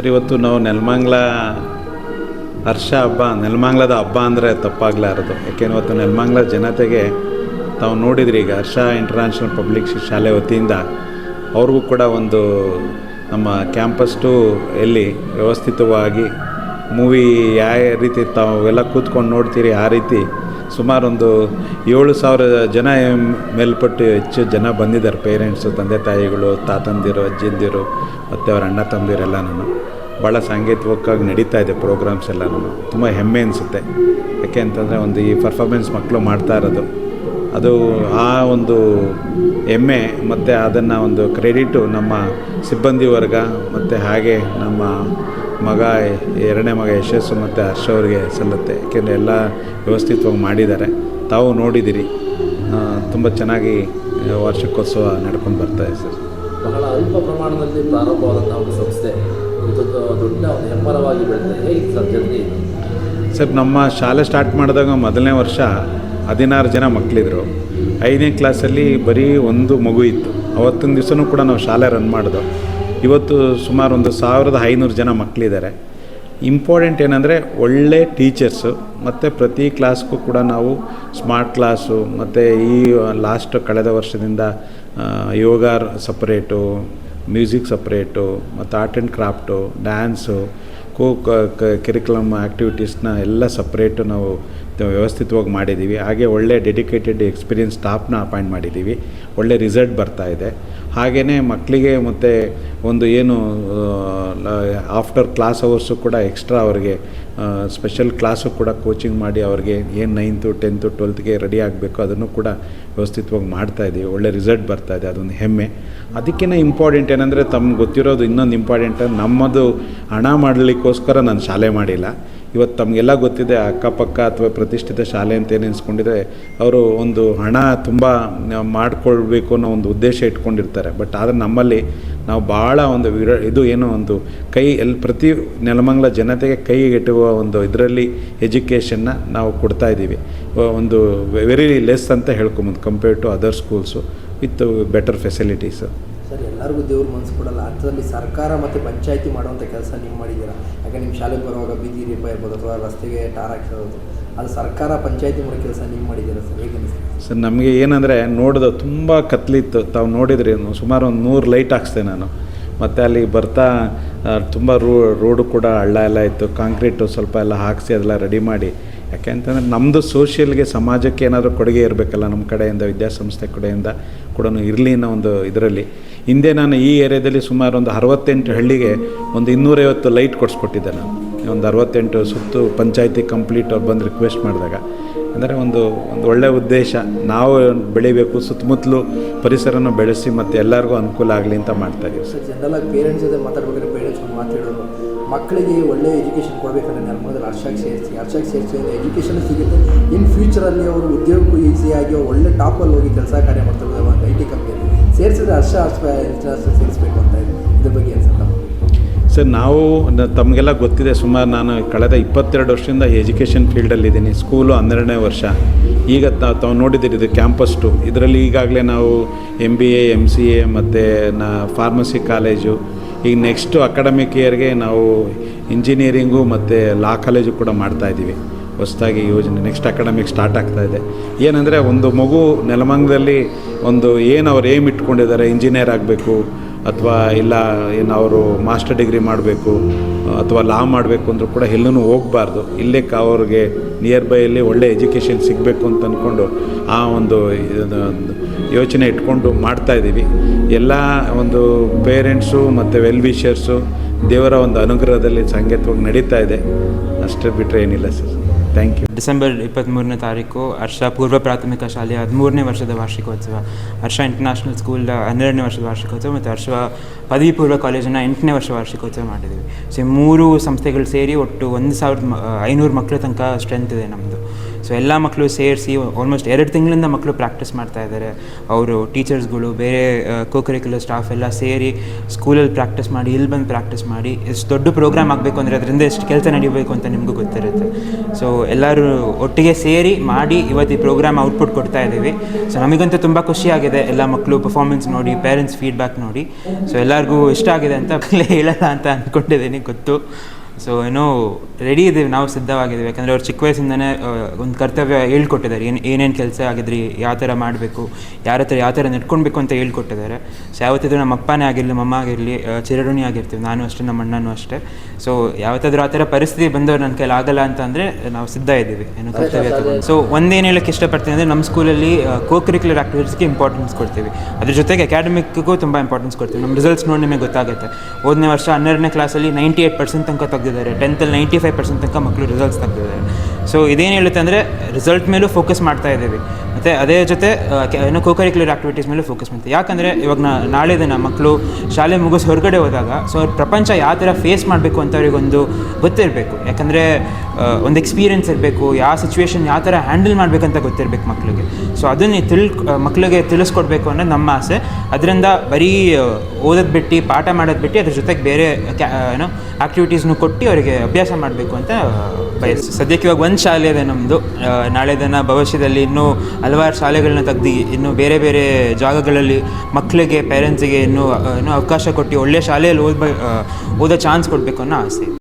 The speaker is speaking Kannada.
ಸರ್, ಇವತ್ತು ನಾವು ನೆಲಮಂಗ್ಲ ಹರ್ಷ ಹಬ್ಬ, ನೆಲಮಂಗ್ಲದ ಹಬ್ಬ ಅಂದರೆ ತಪ್ಪಾಗಲಾರದು ಯಾಕೆಂದ್ರೆ ಇವತ್ತು ನೆಲಮಂಗ್ಲ ಜನತೆಗೆ ತಾವು ನೋಡಿದ್ರಿ ಈಗ ಹರ್ಷ ಇಂಟರ್ನ್ಯಾಷನಲ್ ಪಬ್ಲಿಕ್ ಶಾಲೆ ವತಿಯಿಂದ. ಅವ್ರಿಗೂ ಕೂಡ ಒಂದು ನಮ್ಮ ಕ್ಯಾಂಪಸ್ ಟು ಎಲ್ಲಿ ವ್ಯವಸ್ಥಿತವಾಗಿ ಮೂವಿ ಯಾವ ರೀತಿ ತಾವೆಲ್ಲ ಕೂತ್ಕೊಂಡು ನೋಡ್ತೀರಿ ಆ ರೀತಿ ಸುಮಾರು ಒಂದು ಏಳು ಸಾವಿರ ಜನ ಮೇಲ್ಪಟ್ಟು ಹೆಚ್ಚು ಜನ ಬಂದಿದ್ದಾರೆ. ಪೇರೆಂಟ್ಸು ತಂದೆ ತಾಯಿಗಳು, ತಾತಂದಿರು, ಅಜ್ಜಿಂದಿರು, ಮತ್ತು ಅವರ ಅಣ್ಣ ತಮ್ಮದಿರೆಲ್ಲನೂ ಭಾಳ ಸಾಂಗೀತಿಕವಾಗಿ ನಡೀತಾ ಇದೆ ಪ್ರೋಗ್ರಾಮ್ಸ್ ಎಲ್ಲನೂ ತುಂಬ ಹೆಮ್ಮೆ ಅನಿಸುತ್ತೆ. ಯಾಕೆ ಅಂತಂದರೆ ಒಂದು ಈ ಪರ್ಫಾರ್ಮೆನ್ಸ್ ಮಕ್ಕಳು ಮಾಡ್ತಾ ಇರೋದು. ಅದು ಆ ಒಂದು ಹೆಮ್ಮೆ ಮತ್ತು ಅದನ್ನು ಒಂದು ಕ್ರೆಡಿಟು ನಮ್ಮ ಸಿಬ್ಬಂದಿ ವರ್ಗ, ಮತ್ತು ಹಾಗೆ ನಮ್ಮ ಮಗ ಎರಡನೇ ಮಗ ಯಶಸ್ಸು ಮತ್ತು ಹರ್ಷ ಅವರಿಗೆ ಸಲ್ಲುತ್ತೆ. ಯಾಕೆಂದರೆ ಎಲ್ಲ ವ್ಯವಸ್ಥಿತವಾಗಿ ಮಾಡಿದ್ದಾರೆ. ತಾವು ನೋಡಿದ್ದೀರಿ ತುಂಬ ಚೆನ್ನಾಗಿ ವಾರ್ಷಿಕೋತ್ಸವ ನಡ್ಕೊಂಡು ಬರ್ತಾಯಿದೆ ಸರ್. ಬಹಳ ಅಲ್ಪ ಪ್ರಮಾಣದಲ್ಲಿ ಪ್ರಾರಂಭವಾದಂಥ ಒಂದು ಸಂಸ್ಥೆ. ದೊಡ್ಡ ಒಂದು ಹೆಮ್ಮರವಾಗಿ ಬೆಳೆದಿದೆ. ಹೇಗೆ ಸರ್ ಸರ್ ನಮ್ಮ ಶಾಲೆ ಸ್ಟಾರ್ಟ್ ಮಾಡಿದಾಗ ಮೊದಲನೇ ವರ್ಷ ಹದಿನಾರು ಜನ ಮಕ್ಕಳಿದ್ರು ಐದನೇ ಕ್ಲಾಸಲ್ಲಿ ಬರೀ ಒಂದು ಮಗು ಇತ್ತು. ಅವತ್ತಿನ ದಿವಸನೂ ಕೂಡ ನಾವು ಶಾಲೆ ರನ್ ಮಾಡಿದೋ ಇವತ್ತು ಸುಮಾರು ಒಂದು ಸಾವಿರದ ಐನೂರು ಜನ ಮಕ್ಕಳಿದ್ದಾರೆ ಇಂಪಾರ್ಟೆಂಟ್ ಏನಂದರೆ ಒಳ್ಳೆ ಟೀಚರ್ಸು ಮತ್ತು ಪ್ರತಿ ಕ್ಲಾಸ್ಗೂ ಕೂಡ ನಾವು ಸ್ಮಾರ್ಟ್ ಕ್ಲಾಸು ಮತ್ತು ಈ ಲಾಸ್ಟ್ ಕಳೆದ ವರ್ಷದಿಂದ ಯೋಗ ಸಪ್ರೇಟು ಮ್ಯೂಸಿಕ್ ಸಪ್ರೇಟು ಮತ್ತು art and craft dance co curriculum ಆ್ಯಕ್ಟಿವಿಟೀಸ್ನ ಎಲ್ಲ ಸಪ್ರೇಟು ನಾವು ವ್ಯವಸ್ಥಿತವಾಗಿ ಮಾಡಿದ್ದೀವಿ. ಹಾಗೆ ಒಳ್ಳೆ ಡೆಡಿಕೇಟೆಡ್ ಎಕ್ಸ್ಪೀರಿಯನ್ಸ್ ಸ್ಟಾಫ್ನ ಅಪಾಯಿಂಟ್ ಮಾಡಿದ್ದೀವಿ. ಒಳ್ಳೆ ರಿಸಲ್ಟ್ ಬರ್ತಾ ಇದೆ. ಹಾಗೆಯೇ ಮಕ್ಕಳಿಗೆ ಮತ್ತು ಒಂದು ಏನು ಆಫ್ಟರ್ ಕ್ಲಾಸ್ ಅವರ್ಸು ಕೂಡ ಎಕ್ಸ್ಟ್ರಾ ಅವರಿಗೆ ಸ್ಪೆಷಲ್ ಕ್ಲಾಸು ಕೂಡ ಕೋಚಿಂಗ್ ಮಾಡಿ ಅವ್ರಿಗೆ ಏನು ನೈನ್ತು ಟೆಂತು ಟ್ವೆಲ್ತ್ಗೆ ರೆಡಿ ಆಗಬೇಕು ಅದನ್ನು ಕೂಡ ವ್ಯವಸ್ಥಿತವಾಗಿ ಮಾಡ್ತಾ ಇದ್ದೀವಿ ಒಳ್ಳೆ ರಿಸಲ್ಟ್ ಬರ್ತಾ ಇದೆ. ಅದೊಂದು ಹೆಮ್ಮೆ. ಅದಕ್ಕಿಂತ ಇಂಪಾರ್ಟೆಂಟ್ ಏನಂದರೆ ತಮ್ಗೆ ಗೊತ್ತಿರೋದು ಇನ್ನೊಂದು ಇಂಪಾರ್ಟೆಂಟ್ ನಮ್ಮದು ಹಣ ಮಾಡಲಿಕ್ಕೋಸ್ಕರ ನಾನು ಶಾಲೆ ಮಾಡಿಲ್ಲ. ಇವತ್ತು ತಮಗೆಲ್ಲ ಗೊತ್ತಿದೆ ಅಕ್ಕಪಕ್ಕ ಅಥವಾ ಪ್ರತಿಷ್ಠಿತ ಶಾಲೆ ಅಂತ ಏನು ಅವರು ಒಂದು ಹಣ ತುಂಬ ಮಾಡಿಕೊಳ್ಬೇಕು ಅನ್ನೋ ಒಂದು ಉದ್ದೇಶ ಇಟ್ಕೊಂಡಿರ್ತಾರೆ. ಬಟ್ ಆದರೆ ನಮ್ಮಲ್ಲಿ ನಾವು ಭಾಳ ಒಂದು ವಿರ ಇದು ಏನೋ ಒಂದು ಕೈ ಎಲ್ಲಿ ಪ್ರತಿ ನೆಲಮಂಗಲ ಜನತೆಗೆ ಕೈಗೆಟುವ ಒಂದು ಇದರಲ್ಲಿ ಎಜುಕೇಷನ್ನ ನಾವು ಕೊಡ್ತಾ ಇದ್ದೀವಿ. ಒಂದು ವೆರಿ ಲೆಸ್ ಅಂತ ಹೇಳ್ಕೊಬೋದು compare to other schools with better facilities sir, ಎಲ್ಲರಿಗೂ ದೇವ್ರ ಮನಸ್ಸು ಕೊಡಲ್ಲ. ಅರ್ಥದಲ್ಲಿ ಸರ್ಕಾರ ಮತ್ತು ಪಂಚಾಯಿತಿ ಮಾಡುವಂಥ ಕೆಲಸ ನೀವು ಮಾಡಿದ್ದೀರಾ? ಯಾಕೆ ನಿಮ್ಮ ಶಾಲೆಗೆ ಬರುವಾಗ ಬೀದಿ ದೀಪ ಇರ್ಬೋದು ಅಥವಾ ರಸ್ತೆಗೆ ಟಾರ್ ಹಾಕಿರೋದು. ಅದು ಸರ್ಕಾರ ಪಂಚಾಯಿತಿ ಮಾಡೋ ಕೆಲಸ ನೀವು ಮಾಡಿದ್ದೀರಾ ಸರ್? ಹೇಗೆ ಸರ್, ನಮಗೆ ಏನಂದರೆ ನೋಡಿದ ತುಂಬ ಕತ್ಲಿತ್ತು. ತಾವು ನೋಡಿದ್ರಿ ಸುಮಾರು ಒಂದು ನೂರು ಲೈಟ್ ಹಾಕ್ಸ್ದೆ ನಾನು. ಮತ್ತು ಅಲ್ಲಿ ಬರ್ತಾ ತುಂಬ ರೋ, ರೋಡು ಕೂಡ ಹಳ್ಳ ಎಲ್ಲ ಇತ್ತು. ಕಾಂಕ್ರೀಟು ಸ್ವಲ್ಪ ಎಲ್ಲ ಹಾಕಿಸಿ ಅದೆಲ್ಲ ರೆಡಿ ಮಾಡಿ. ಯಾಕೆ ಅಂತಂದರೆ ನಮ್ಮದು ಸೋಷಿಯಲ್ಗೆ ಸಮಾಜಕ್ಕೆ ಏನಾದರೂ ಕೊಡುಗೆ ಇರಬೇಕಲ್ಲ ನಮ್ಮ ಕಡೆಯಿಂದ, ವಿದ್ಯಾಸಂಸ್ಥೆ ಕಡೆಯಿಂದ ಕೂಡ ಇರಲಿ ಅನ್ನೋ ಒಂದು ಇದರಲ್ಲಿ. ಹಿಂದೆ ನಾನು ಈ ಏರಿಯಾದಲ್ಲಿ ಸುಮಾರು ಒಂದು ಅರವತ್ತೆಂಟು ಹಳ್ಳಿಗೆ ಒಂದು ಇನ್ನೂರೈವತ್ತು ಲೈಟ್ ಕೊಡಿಸ್ಕೊಟ್ಟಿದ್ದೆ ನಾನು. ಒಂದು ಅರವತ್ತೆಂಟು ಸುತ್ತು ಪಂಚಾಯತಿ ಕಂಪ್ಲೀಟ್ ಅವ್ರು ಬಂದು ರಿಕ್ವೆಸ್ಟ್ ಮಾಡಿದಾಗ. ಅಂದರೆ ಒಂದು ಒಂದು ಒಳ್ಳೆಯ ಉದ್ದೇಶ. ನಾವು ಬೆಳಿಬೇಕು, ಸುತ್ತಮುತ್ತಲು ಪರಿಸರನ ಬೆಳೆಸಿ ಮತ್ತು ಎಲ್ಲರಿಗೂ ಅನುಕೂಲ ಆಗಲಿ ಅಂತ ಮಾಡ್ತಾಯಿದ್ದೀವಿ ಸರ್ ಸರ್ ಜನರಲಾಗಿ ಪೇರೆಂಟ್ಸ್ ಜೊತೆ ಮಾತಾಡ್ಬೇಕಾದ್ರೆ ಪೇರೆಂಟ್ಸ್ ಮಾತಾಡೋರು ಮಕ್ಕಳಿಗೆ ಒಳ್ಳೆಯ ಎಜುಕೇಷನ್ ಕೊಡಬೇಕಂದ್ರೆ ಮೊದಲು ಹರ್ಷಕ್ಕೆ ಸೇರಿಸಿ. ಹರ್ಷಕ್ಕೆ ಸೇರಿಸಿ ಎಜುಕೇಷನ್ ಸಿಗುತ್ತೆ. ಇನ್ ಫ್ಯೂಚರಲ್ಲಿ ಅವರು ಉದ್ಯೋಗಕ್ಕೂ ಈಸಿಯಾಗಿ ಒಳ್ಳೆ ಟಾಪಲ್ಲಿ ಹೋಗಿ ಕೆಲಸ ಕಾರ್ಯ ಮಾಡ್ತಾರೆ ಒಂದು ಐ ಟಿ ಕಂಪ್ನಿಯಲ್ಲಿ ಸೇರಿಸಿದ್ರೆ ಹರ್ಷ ಇಂಟರ್ನ್ಯಾಷನಲ್ ಸೇರಿಸಬೇಕು ಅಂತ ಇದೆ. ಇದ್ರ ಬಗ್ಗೆ ಅನ್ಸುತ್ತೆ ಸರ್, ನಾವು ತಮಗೆಲ್ಲ ಗೊತ್ತಿದೆ, ಸುಮಾರು ನಾನು ಕಳೆದ ಇಪ್ಪತ್ತೆರಡು ವರ್ಷದಿಂದ ಎಜುಕೇಷನ್ ಫೀಲ್ಡಲ್ಲಿದ್ದೀನಿ ಸ್ಕೂಲು ಹನ್ನೆರಡನೇ ವರ್ಷ. ಈಗ ತಾವು ನೋಡಿದ್ದೀರಿ ಇದು ಕ್ಯಾಂಪಸ್ ಟು ಇದರಲ್ಲಿ ಈಗಾಗಲೇ ನಾವು M B A M C A ಮತ್ತು ನಾ ಫಾರ್ಮಸಿ ಕಾಲೇಜು. ಈಗ ನೆಕ್ಸ್ಟು ಅಕಾಡೆಮಿಕ್ ಇಯರ್ಗೆ ನಾವು ಇಂಜಿನಿಯರಿಂಗು ಮತ್ತು ಲಾ ಕಾಲೇಜು ಕೂಡ ಮಾಡ್ತಾಯಿದ್ದೀವಿ ಹೊಸದಾಗಿ ಯೋಜನೆ ನೆಕ್ಸ್ಟ್ ಅಕಾಡೆಮಿಕ್ ಸ್ಟಾರ್ಟ್ ಆಗ್ತಾ ಇದೆ. ಏನಂದರೆ ಒಂದು ಮಗು ನೆಲಮಂಗದಲ್ಲಿ ಒಂದು ಏನು ಅವ್ರು ಏಮ್ ಇಟ್ಕೊಂಡಿದ್ದಾರೆ ಇಂಜಿನಿಯರ್ ಆಗಬೇಕು, ಅಥವಾ ಇಲ್ಲ ಏನು ಅವರು ಮಾಸ್ಟರ್ ಡಿಗ್ರಿ ಮಾಡಬೇಕು, ಅಥವಾ ಲಾ ಮಾಡಬೇಕು ಅಂದರೂ ಕೂಡ ಎಲ್ಲೂ ಹೋಗಬಾರ್ದು. ಇಲ್ಲೇ ಅವ್ರಿಗೆ ನಿಯರ್ ಬೈಯಲ್ಲಿ ಒಳ್ಳೆ ಎಜುಕೇಷನ್ ಸಿಗಬೇಕು ಅಂತ ಅಂದ್ಕೊಂಡು ಆ ಒಂದು ಯೋಚನೆ ಇಟ್ಕೊಂಡು ಮಾಡ್ತಾಯಿದ್ದೀವಿ ಎಲ್ಲ ಒಂದು ಪೇರೆಂಟ್ಸು ಮತ್ತು ವೆಲ್ ವಿಷರ್ಸು ದೇವರ ಒಂದು ಅನುಗ್ರಹದಲ್ಲಿ ಸಂಗೀತವಾಗಿ ನಡೀತಾ ಇದೆ. ಅಷ್ಟೇ ಬಿಟ್ಟರೆ ಏನಿಲ್ಲ ಸರ್. ಥ್ಯಾಂಕ್ ಯು ಡಿಸೆಂಬರ್ ಇಪ್ಪತ್ತ್ಮೂರನೇ ತಾರೀಕು ಹರ್ಷ, ಪೂರ್ವ ಪ್ರಾಥಮಿಕ ಶಾಲೆಯ ಹದಿಮೂರನೇ ವರ್ಷದ ವಾರ್ಷಿಕೋತ್ಸವ. ಹರ್ಷ ಇಂಟರ್ನ್ಯಾಷನಲ್ ಸ್ಕೂಲ್ ಹನ್ನೆರಡನೇ ವರ್ಷದ ವಾರ್ಷಿಕೋತ್ಸವ ಮತ್ತು ಹರ್ಷ ಪದವಿ ಪೂರ್ವ ಕಾಲೇಜಿನ ಎಂಟನೇ ವರ್ಷ ವಾರ್ಷಿಕೋತ್ಸವ ಮಾಡಿದ್ದೀವಿ. ಸೊ ಮೂರು ಸಂಸ್ಥೆಗಳು ಸೇರಿ ಒಟ್ಟು ಒಂದು ಸಾವಿರದ ಐನೂರು ಮಕ್ಕಳ ತನಕ ಸ್ಟ್ರೆಂತ್ ಇದೆ ನಮ್ಮದು ಸೊ ಎಲ್ಲ ಮಕ್ಕಳು ಸೇರಿಸಿ ಆಲ್ಮೋಸ್ಟ್ ಎರಡು ತಿಂಗಳಿಂದ ಮಕ್ಕಳು ಪ್ರಾಕ್ಟೀಸ್ ಮಾಡ್ತಾ ಇದ್ದಾರೆ ಅವರು ಟೀಚರ್ಸ್ಗಳು ಬೇರೆ ಕೋಕರಿಕ್ಯುಲರ್ ಸ್ಟಾಫ್ ಎಲ್ಲ ಸೇರಿ ಸ್ಕೂಲಲ್ಲಿ ಪ್ರಾಕ್ಟೀಸ್ ಮಾಡಿ, ಇಲ್ಲಿ ಬಂದು ಪ್ರಾಕ್ಟೀಸ್ ಮಾಡಿ, ಎಷ್ಟು ದೊಡ್ಡ ಪ್ರೋಗ್ರಾಮ್ ಆಗಬೇಕು ಅಂದರೆ ಅದರಿಂದ ಎಷ್ಟು ಕೆಲಸ ನಡೀಬೇಕು ಅಂತ ನಿಮಗೂ ಗೊತ್ತಿರುತ್ತೆ. ಸೊ ಎಲ್ಲರೂ ಒಟ್ಟಿಗೆ ಸೇರಿ ಮಾಡಿ ಇವತ್ತು ಈ ಪ್ರೋಗ್ರಾಮ್ ಔಟ್ಪುಟ್ ಕೊಡ್ತಾ ಇದ್ದೀವಿ ಸೊ ನಮಗಂತೂ ತುಂಬ ಖುಷಿಯಾಗಿದೆ ಎಲ್ಲ ಮಕ್ಕಳು ಪರ್ಫಾರ್ಮೆನ್ಸ್ ನೋಡಿ ಪೇರೆಂಟ್ಸ್ ಫೀಡ್ಬ್ಯಾಕ್ ನೋಡಿ. ಸೊ ಎಲ್ಲರಿಗೂ ಇಷ್ಟ ಆಗಿದೆ ಅಂತ ಹೇಳಲ್ಲ ಅಂತ ಅಂದ್ಕೊಂಡಿದ್ದೀನಿ ಗೊತ್ತು. ಸೊ ಏನೋ ರೆಡಿ ಇದ್ದೀವಿ ನಾವು ಸಿದ್ಧವಾಗಿದ್ದೀವಿ. ಯಾಕಂದರೆ ಅವ್ರು ಚಿಕ್ಕ ವಯಸ್ಸಿಂದನೇ ಒಂದು ಕರ್ತವ್ಯ ಹೇಳ್ಕೊಟ್ಟಿದ್ದಾರೆ. ಏನು ಏನೇನು ಕೆಲಸ ಆಗಿದ್ರಿ ಯಾವ ಥರ ಮಾಡಬೇಕು ಯಾರ ಹತ್ರ ಯಾವ ಥರ ನಡ್ಕೊಳ್ಬೇಕು ಅಂತ ಹೇಳ್ಕೊಟ್ಟಿದ್ದಾರೆ. ಸೊ ಯಾವತ್ತಿದ್ರು ನಮ್ಮ ಅಪ್ಪನೇ ಆಗಿರಲಿ ಮಮ್ಮ ಆಗಿರಲಿ ಚಿರಋಣಿ ಆಗಿರ್ತೀವಿ. ನಾನು ಅಷ್ಟೇ ನಮ್ಮ ಅಣ್ಣನೂ ಅಷ್ಟೇ. ಸೊ ಯಾವತ್ತಾದ್ರೂ ಆ ಥರ ಪರಿಸ್ಥಿತಿ ಬಂದವ್ರು ನನ್ನ ಕೈಲಿ ಆಗಲ್ಲ ಅಂತ ಅಂದರೆ ನಾವು ಸಿದ್ಧ ಇದ್ದೀವಿ. ಏನು ಕರ್ತವ್ಯ ತಗೊಂಡು. ಸೊ ಒಂದೇನು ಹೇಳಕ್ಕೆ ಇಷ್ಟಪಡ್ತೀನಿ ಅಂದರೆ ನಮ್ಮ ಸ್ಕೂಲಲ್ಲಿ ಕೋ ಕರಿಕ್ಯುಲರ್ ಆ್ಯಕ್ಟಿವಿಟೀಸ್ಗೆ ಇಂಪಾರ್ಟೆನ್ಸ್ ಕೊಡ್ತೀವಿ. ಅದ್ರ ಜೊತೆಗೆ ಅಕಾಡೆಮಿಕ್ಗೂ ತುಂಬ ಇಂಪಾರ್ಟೆನ್ಸ್ ಕೊಡ್ತೀವಿ. ನಮ್ಮ ರಿಸಲ್ಟ್ಸ್ ನೋಡಿ ನಿಮಗೆ ಗೊತ್ತಾಗುತ್ತೆ. ಹೋದನೇ ವರ್ಷ ಹನ್ನೆರಡನೇ ಕ್ಲಾಸಲ್ಲಿ ನೈಂಟಿ ಏಯ್ಟ್ ಪರ್ಸೆಂಟ್ ತನಕ ತೆಗೆದಿದ್ದಾರೆ ಟೆಂತಲ್ಲಿ ನೈಂಟಿ ಫೈವ್ ಪರ್ಸೆಂಟ್ ತನಕ ಮಕ್ಕಳು ರಿಸಲ್ಟ್ಸ್ ತೆಗೆದಿದ್ದಾರೆ. ಸೊ ಇದೇನು ಹೇಳುತ್ತೆ ಅಂದರೆ ರಿಸಲ್ಟ್ ಮೇಲೂ ಫೋಕಸ್ ಮಾಡ್ತಾ ಇದ್ದೀವಿ. ಮತ್ತು ಅದೇ ಜೊತೆ ಏನೋ ಕೆ- ಏನು ಕೋ ಕರಿಕ್ಯುಲರ್ ಆ್ಯಕ್ಟಿವಿಟೀಸ್ ಮೇಲೂ ಫೋಕಸ್ ಮಾಡ್ತೀವಿ. ಯಾಕಂದರೆ ಇವಾಗ ನಾಳೆ ದಿನ ಮಕ್ಕಳು ಶಾಲೆ ಮುಗಿಸಿ ಹೊರಗಡೆ ಹೋದಾಗ, ಸೊ ಅವ್ರ ಪ್ರಪಂಚ ಯಾವ ಥರ ಫೇಸ್ ಮಾಡಬೇಕು ಅಂತ ಅವ್ರಿಗೊಂದು ಗೊತ್ತಿರಬೇಕು. ಯಾಕಂದರೆ ಒಂದು ಎಕ್ಸ್ಪೀರಿಯೆನ್ಸ್ ಇರಬೇಕು, ಯಾವ ಸಿಚುವೇಶನ್ ಯಾವ ಥರ ಹ್ಯಾಂಡಲ್ ಮಾಡಬೇಕಂತ ಗೊತ್ತಿರಬೇಕು ಮಕ್ಕಳಿಗೆ ಸೊ ಅದನ್ನೇ ತಿಳ್ ಮಕ್ಕಳಿಗೆ ತಿಳಿಸ್ಕೊಡ್ಬೇಕು ಅನ್ನೋದು ನಮ್ಮ ಆಸೆ. ಅದರಿಂದ ಬರೀ ಓದೋದು ಬಿಟ್ಟು, ಪಾಠ ಮಾಡೋದು ಬಿಟ್ಟು, ಅದ್ರ ಜೊತೆಗೆ ಬೇರೆ ಕ್ಯಾ ಏನೋ ಆ್ಯಕ್ಟಿವಿಟೀಸ್ನು ಕೊಟ್ಟು ಅವರಿಗೆ ಅಭ್ಯಾಸ ಮಾಡಬೇಕು ಅಂತ ಬಯಸ್ ಸದ್ಯಕ್ಕೆ ಇವಾಗ ಒಂದು ಶಾಲೆ ಇದೆ ನಮ್ಮದು ನಾಳೆ ದಿನ ಭವಿಷ್ಯದಲ್ಲಿ ಇನ್ನೂ ಹಲವಾರು ಶಾಲೆಗಳನ್ನ ತೆಗ್ದು ಇನ್ನೂ ಬೇರೆ ಬೇರೆ ಜಾಗಗಳಲ್ಲಿ ಮಕ್ಕಳಿಗೆ ಪೇರೆಂಟ್ಸಿಗೆ ಇನ್ನೂ ಇನ್ನೂ ಅವಕಾಶ ಕೊಟ್ಟು ಒಳ್ಳೆಯ ಶಾಲೆಯಲ್ಲಿ ಓದ್ಬ ಓದೋ ಚಾನ್ಸ್ ಕೊಡಬೇಕು ಅನ್ನೋ ಆಸೆ.